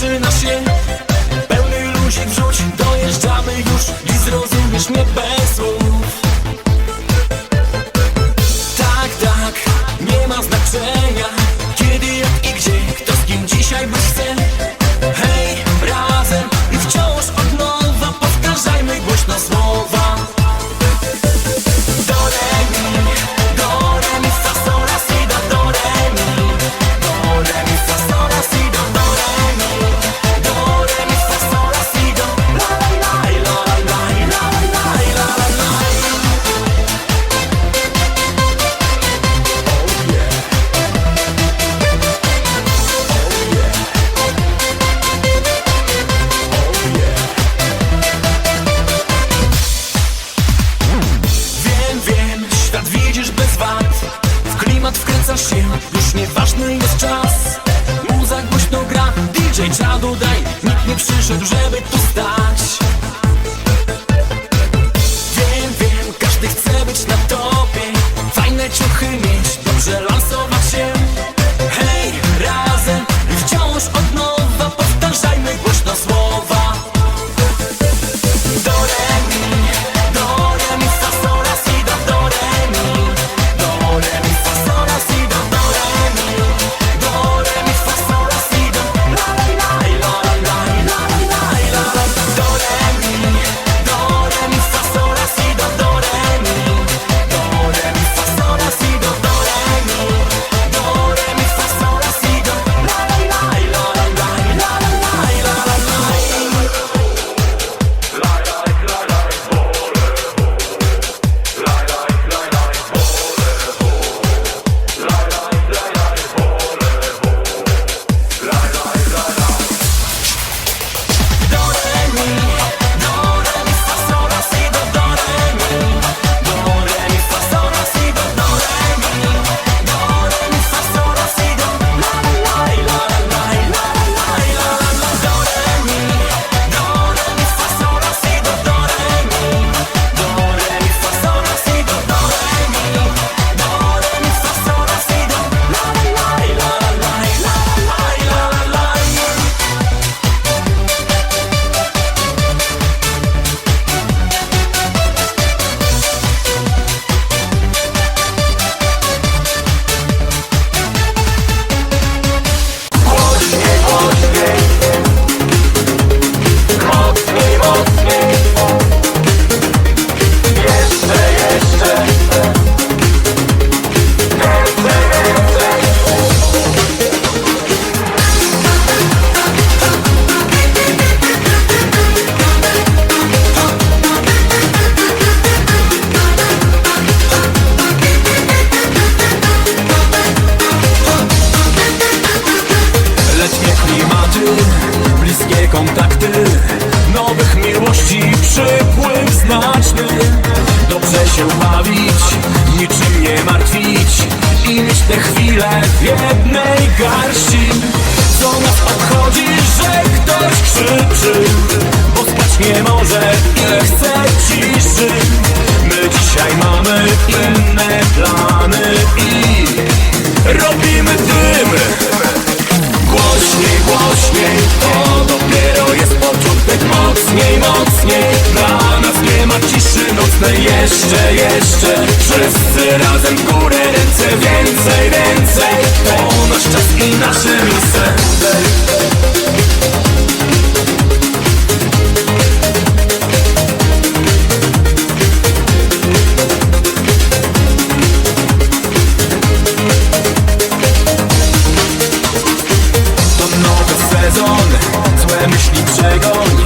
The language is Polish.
przynosi temat się. Już nieważny jest czas. Muza głośno gra. DJ Czadu daj. Nikt nie przyszedł, żeby tu stać. kontakty, bliskie kontakty Nowych miłości przypływ znaczny. Dobrze się bawić, niczym nie martwić I mieć te chwile w jednej garści. Co nas obchodzi, że ktoś krzyczy Bo spać nie może i chce ciszy. My dzisiaj mamy inne plany i robimy Dla nas nie ma ciszy nocnej Jeszcze, jeszcze. Wszyscy razem w górę Ręce więcej, więcej. To nasz czas i nasze miejsce. Sezon Złe myśli przegon